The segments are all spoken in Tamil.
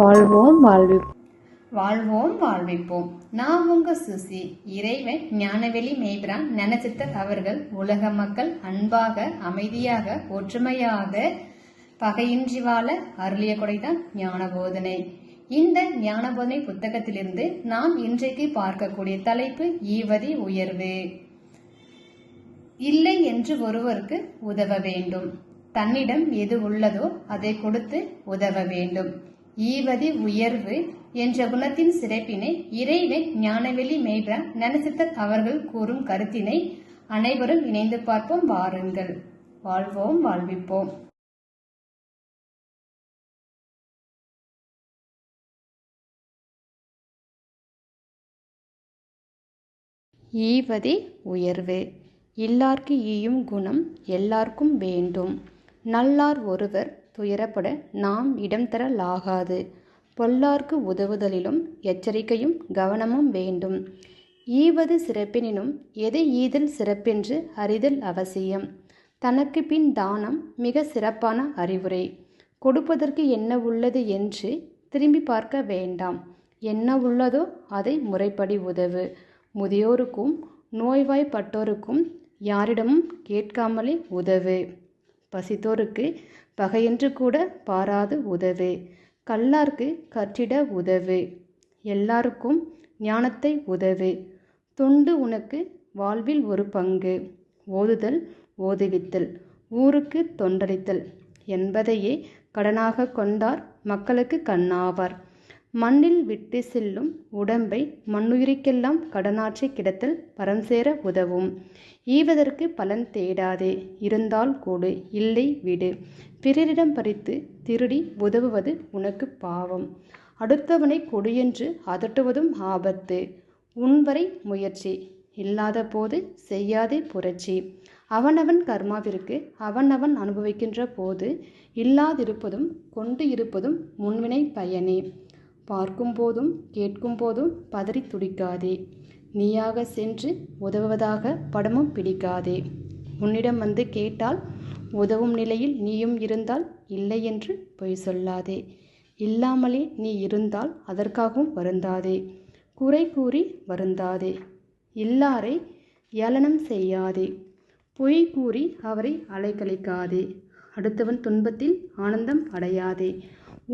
வாழ்வோம் வாழ்விப்போம் வாழ்வோம் வாழ்விப்போம். நான் உங்க சுசி இறைவன் ஞானவெளி மேய்பிரான் நனச்சித்தர் அவர்கள் உலக மக்கள் அன்பாக அமைதியாக ஒற்றுமையாக பகையின்றி வாழ அருளிய கொடைதான் ஞான போதனை இந்த ஞான போதனை புத்தகத்திலிருந்து நாம் இன்றைக்கு பார்க்கக்கூடிய தலைப்பு ஈவதி உயர்வு. இல்லை என்று ஒருவருக்கு உதவ வேண்டும். தன்னிடம் எது உள்ளதோ அதை கொடுத்து உதவ வேண்டும். ஈவதி உயர்வு என்ற குணத்தின் சிறப்பினை இறைவன் ஞானவெளி மேய்பிரான் நனசித்த அவர்கள் கூறும் கருத்தினை அனைவரும் இணைந்து பார்ப்போம். வாருங்கள். வாழ்வோம் வாழ்விப்போம். ஈவதி உயர்வு. இல்லார்க்கு ஈயும் குணம் எல்லார்க்கும் வேண்டும். நல்லார் ஒருவர் துயரப்பட நாம் இடம் தரலாகாது. பொல்லார்க்கு உதவுதலிலும் எச்சரிக்கையும் கவனமும் வேண்டும். ஈவது சிறப்பினும் எதை ஈதல் சிறப்பென்று அறிதல் அவசியம். தனக்கு பின் தானம் மிக சிறப்பான அறிவுரை. கொடுப்பதற்கு என்ன உள்ளது என்று திரும்பி பார்க்க வேண்டாம். என்ன உள்ளதோ அதை முறைப்படி உதவு. முதியோருக்கும் நோய்வாய்ப்பட்டோருக்கும் யாரிடமும் கேட்காமலே உதவு. பசித்தோருக்கு பகையென்று கூட பாராது உதவு. கல்லார்க்கு கற்றிட உதவு. எல்லாருக்கும் ஞானத்தை உதவு. தொண்டு உனக்கு வாழ்வில் ஒரு பங்கு. ஓதுதல் ஓதுவித்தல் ஊருக்கு தொண்டளித்தல் என்பதையே கடனாக கொண்டார் மக்களுக்கு கண்ணாவார். மண்ணில் விட்டு செல்லும் உடம்பை மண்ணுயிர்க்கெல்லாம் கடனாற்றி கிடத்தல் பரம்சேர உதவும். ஈவதற்கு பலன் தேடாதே. இருந்தால் கூடு. இல்லை விடு. பிறரிடம் பறித்து திருடி உதவுவது உனக்கு பாவம். அடுத்தவனை கொடியென்று அதட்டுவதும் ஆபத்து. உன்வரை முயற்சி. இல்லாத போது செய்யாதே புரட்சி. அவனவன் கர்மாவிற்கு அவனவன் அனுபவிக்கின்ற போது இல்லாதிருப்பதும் கொண்டு இருப்பதும் முன்வினை பயனே. பார்க்கும் போதும் கேட்கும் போதும் பதறி துடிக்காதே. நீயாக சென்று உதவுவதாக படமும் பிடிக்காதே. உன்னிடம் வந்து கேட்டால் உதவும் நிலையில் நீயும் இருந்தால் இல்லை என்று பொய் சொல்லாதே. இல்லாமலே நீ இருந்தால் அதற்காகவும் வருந்தாதே. குறை கூறி வருந்தாதே. இல்லாரை ஏளனம் செய்யாதே. பொய் கூறி அவரை அலைக்கழிக்காதே அடுத்தவன் துன்பத்தில் ஆனந்தம் அடையாதே.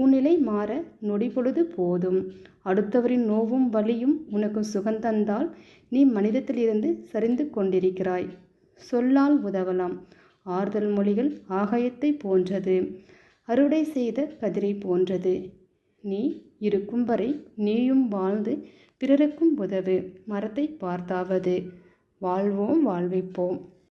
உன்னிலை மாற நொடி பொழுது போதும். அடுத்தவரின் நோவும் வலியும் உனக்கு சுகந்தந்தால் நீ மனிதத்திலிருந்து சரிந்து கொண்டிருக்கிறாய். சொல்லால் உதவலாம். ஆறுதல் மொழிகள் ஆகாயத்தை போன்றது. அறுவடை செய்த கதிரை போன்றது. நீ இருக்கும் வரை நீயும் வாழ்ந்து பிறருக்கும் உதவு. மரத்தை பார்த்தாவது. வாழ்வோம் வாழ்விப்போம்.